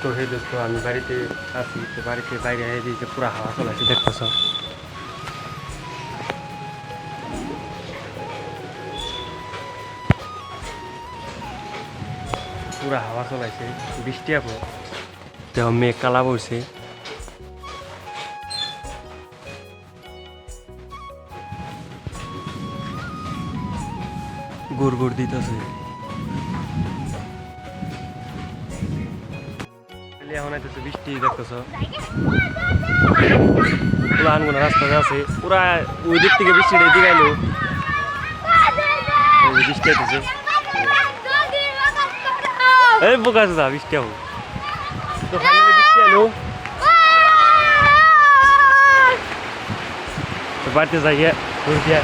তো সেই দোস্ত আমি বাড়িতে আছি, তো বাড়িতে বাইরে দিয়েছে পুরা হাওয়া চলাইছে, দেখতেছ। পুরা হাওয়া চলাইছে, বৃষ্টি আপো তো মেঘ কালা পড়ছে গুড় গুড় দিতেছে। এখন আইতেছে বৃষ্টি দেখতেছ প্লান কোনো রাস্তাতে আছে। পুরা ওই দিক থেকে বৃষ্টিটা এদিকে আইলো। বৃষ্টি আইতেছে। এই বোকা আছে বৃষ্টি হব তো ফাইনালি বৃষ্টি আইলো। বাড়িতে যাই গিয়ে ঘুরে দিয়ে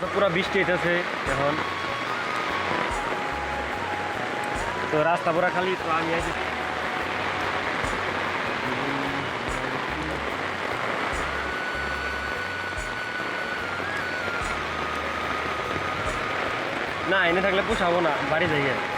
তো পুরো বৃষ্টি হইতেছে এখন। তো রাস্তা পুরা খালি তো আমি আছি না এনে থাকলে পোষাবো না বাড়ি যাই